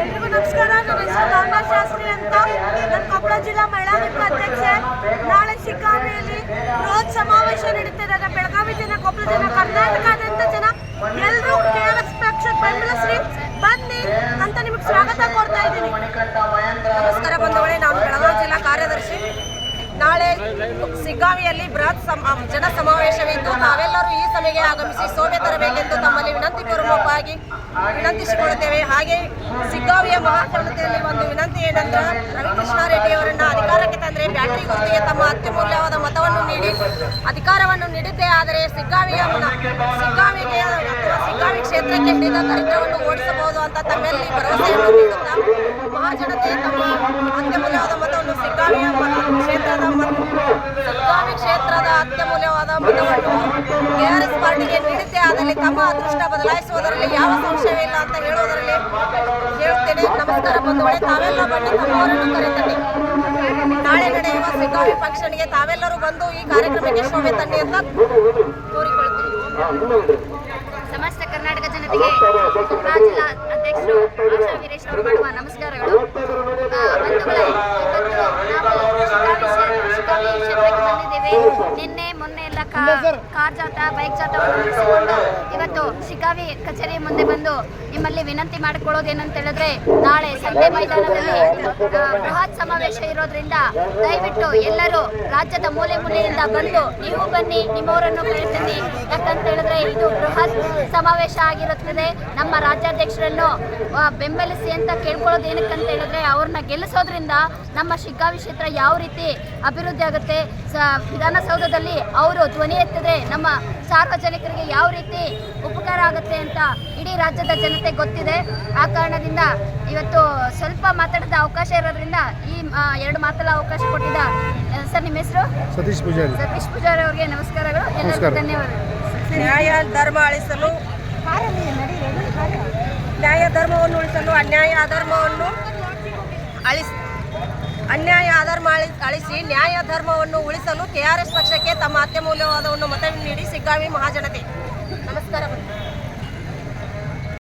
ಎಲ್ರಿಗೂ ನಮಸ್ಕಾರ. ನನ್ನ ಹೆಸರು ಗಂಗಾ ಶಾಸ್ತ್ರಿ ಅಂತ. ನಾನು ಕೊಪ್ಪಳ ಜಿಲ್ಲಾ ಮಹಿಳಾ ನಿಮ್ಮ ಅಧ್ಯಕ್ಷೆ. ನಾಳೆ ಶಿಗ್ಗಾಂವಿಯಲ್ಲಿ ಬೃಹತ್ ಸಮಾವೇಶ ನಡೀತಿದ್ದಾರೆ ಬೆಳಗಾವಿ ಜನ, ಕೊಪ್ಪಳ ಜನ ಕರ್ನಾಟಕದಂತ ಜನ ಎಲ್ಲರೂ ಕೆ ಆರ್ ಎಸ್ ಪಕ್ಷದ ಬೆಂಬಲಿಸ್ರಿ ಬನ್ನಿ ಅಂತ ನಿಮಗೆ ಸ್ವಾಗತ ಕೊಡ್ತಾ ಇದ್ದೀನಿ. ನಮಸ್ಕಾರ ಬಂಧುಗಳೇ ನಾನು ಬೆಳಗಾವಿ ಜಿಲ್ಲಾ ಕಾರ್ಯದರ್ಶಿ ನಾಳೆ ಸಿಗ್ಗಾವಿಯಲ್ಲಿ ಬೃಹತ್ ಜನ ಸಮಾವೇಶವಿದ್ದು ತಾವೆಲ್ಲರೂ ಈ ಸಭೆಗೆ ಆಗಮಿಸಿ ಸೋಮೆ ತರಬೇಕೆಂದು ತಮ್ಮಲ್ಲಿ ವಿನಂತಿ ಪೂರ್ವಕವಾಗಿ ವಿನಂತಿಸಿಕೊಳ್ಳುತ್ತೇವೆ. ಹಾಗೆ ಸಿಗ್ಗಾವಿಯ ಮಹಾಜನತೆಯಲ್ಲಿ ಒಂದು ವಿನಂತಿ ಏನಂದ್ರೆ ರವಿಕೃಷ್ಣ ರೆಡ್ಡಿ ಅವರನ್ನ ಅಧಿಕಾರಕ್ಕೆ ತಂದರೆ ಬ್ಯಾಟರಿ ಗುರುತಿಗೆ ತಮ್ಮ ಅತ್ಯಮೂಲ್ಯವಾದ ಮತವನ್ನು ನೀಡಿ ಅಧಿಕಾರವನ್ನು ನೀಡಿದ್ದೇ ಆದರೆ ಸಿಗ್ಗಾವಿಯ ಸಿಗ್ಗಾವಿಗೆ ಅಥವಾ ಸಿಗ್ಗಾವಿ ಕ್ಷೇತ್ರಕ್ಕೆ ಹಿಡಿದ ದರಿದ್ರವನ್ನು ಓಡಿಸಬಹುದು ಅಂತ ತಮ್ಮಲ್ಲಿ ಭರವಸೆಯನ್ನು ನೀಡುತ್ತಾ ಮಹಾಜನತೆ ತಮ್ಮ ಅತ್ಯಮೂಲ್ಯವಾದ ಮತವನ್ನು ಸಿಗ್ಗಾವಿಯ ಮ- ಕ್ಷೇತ್ರದ ಮ- ಕ್ಷೇತ್ರದ ಅತ್ಯಮೂಲ್ಯವಾದ ಮತವನ್ನು ಕೆಆರ್ಎಸ್ ಪಾರ್ಟಿಗೆ ನೀಡಿದ್ದೇ ಆದಲ್ಲಿ ತಮ್ಮ ಅದೃಷ್ಟ ಬದಲಾಯಿಸುವುದರಲ್ಲಿ ಯಾವ ಸಂಶಯವಿಲ್ಲ ಅಂತ ಹೇಳುವುದರಲ್ಲಿ ಹೇಳುತ್ತೇನೆ. ನಮಸ್ಕಾರ ಬಂಧುಗಳೇ, ತಾವೆಲ್ಲ ಬನ್ನಿ, ತಮ್ಮವರನ್ನು ಕರೆತನ್ನಿ. ನಾಳೆ ನಡೆಯುವ ಸಿಗ್ಗಾವಿ ಫಂಕ್ಷನ್ಗೆ ತಾವೆಲ್ಲರೂ ಬಂದು ಈ ಕಾರ್ಯಕ್ರಮಕ್ಕೆ ಶೋಭೆ ತನ್ನಿ ಅಂತ ಕೋರಿಕೊಳ್ಳುತ್ತೇನೆ. ಸಮಸ್ತ ಕರ್ನಾಟಕ ಜನತೆಗೆ ಕೊಪ್ಪಳ ಜಿಲ್ಲಾ ಅಧ್ಯಕ್ಷರು ಆಶಾ ವೀರೇಶ್ ಅವರು ಮಾಡುವ ನಮಸ್ಕಾರಗಳು ಆ, ಬಂಧುಗಳೇ ಇವತ್ತು ನಾವು ಶಿಕಾರಿ ಕ್ಷೇ- ಶಿಕಾರಿ ನಿನ್ನೆ ಮೊನ್ನೆ ಎಲ್ಲ ಕಾರ್ ಜಾಥ ಬೈಕ್ ಜಾಥಾವನ್ನು ನಡೆಸಿಕೊಂಡು ಇವತ್ತು ಶಿಕಾವಿ ಕಚೇರಿ ಮುಂದೆ ಬಂದು ನಿಮ್ಮಲ್ಲಿ ವಿನಂತಿ ಮಾಡಿಕೊಳ್ಳೋದೇನಂತ ಹೇಳಿದ್ರೆ ನಾಳೆ ಸಂತೆ ಮೈದಾನದಲ್ಲಿ ಬೃಹತ್ ಸಮಾವೇಶ ಇರೋದ್ರಿಂದ ದಯವಿಟ್ಟು ಎಲ್ಲರೂ ರಾಜ್ಯದ ಮೂಲೆ ಮೂಲೆಯಿಂದ ಬಂದು ನೀವು ಬನ್ನಿ ನಿಮ್ಮವರನ್ನು ಕೇಳ್ತೀನಿ ಯಾಕಂತ ಹೇಳಿದ್ರೆ ಇದು ಬೃಹತ್ ಸಮಾವೇಶ ಆಗಿರುತ್ತದೆ. ನಮ್ಮ ರಾಜ್ಯಾಧ್ಯಕ್ಷರನ್ನು ಬೆಂಬಲಿಸಿ ಅಂತ ಕೇಳ್ಕೊಳ್ಳೋದು ಏನಕ್ಕಂತ ಹೇಳಿದ್ರೆ ಅವ್ರನ್ನ ಗೆಲ್ಲಿಸೋದ್ರಿಂದ ನಮ್ಮ ಶಿಗ್ಗಾವಿ ಕ್ಷೇತ್ರ ಯಾವ ರೀತಿ ಅಭಿವೃದ್ಧಿ ಆಗುತ್ತೆ ವಿಧಾನಸೌಧದಲ್ಲಿ ಅವರು ಧ್ವನಿ ಎತ್ತಿದ್ರೆ ನಮ್ಮ ಸಾರ್ವಜನಿಕರಿಗೆ ಯಾವ ರೀತಿ ಉಪಕಾರ ಆಗುತ್ತೆ ಅಂತ ಇಡೀ ರಾಜ್ಯದ ಜನತೆ ಗೊತ್ತಿದೆ. ಆ ಕಾರಣದಿಂದ ಇವತ್ತು ಸ್ವಲ್ಪ ಮಾತಾಡಿದ ಅವಕಾಶ ಇರೋದ್ರಿಂದ ಈ ಎರಡು ಮಾತಲ್ಲ ಅವಕಾಶ ಕೊಟ್ಟಿದ್ದ ಸರ್ ನಿಮ್ಮ ಹೆಸರು? ಸತೀಶ್ ಪೂಜಾರಿ. ಸತೀಶ್ ಪೂಜಾರಿ ಅವರಿಗೆ ನಮಸ್ಕಾರಗಳು. ಎಲ್ಲರಿಗೂ ಧನ್ಯವಾದಗಳು. ನ್ಯಾಯ ಧರ್ಮ ಅಳಿಸಲು ನ್ಯಾಯ ಧರ್ಮವನ್ನು ಉಳಿಸಲು ಅನ್ಯಾಯ ಅಧರ್ಮವನ್ನು ಅಳಿಸ್ ಅನ್ಯಾಯ ಆಧಾರ ಅಳಿ- ಅಳಿಸಿ ನ್ಯಾಯ ಧರ್ಮವನ್ನು ಉಳಿಸಲು ಕೆಆರ್ಎಸ್ ಪಕ್ಷಕ್ಕೆ ತಮ್ಮ ಅತ್ಯಮೂಲ್ಯವಾದವನ್ನು ಮತ ನೀಡಿ ಸಿಗ್ಗಾವಿ ಮಹಾಜನತೆ. ನಮಸ್ಕಾರ.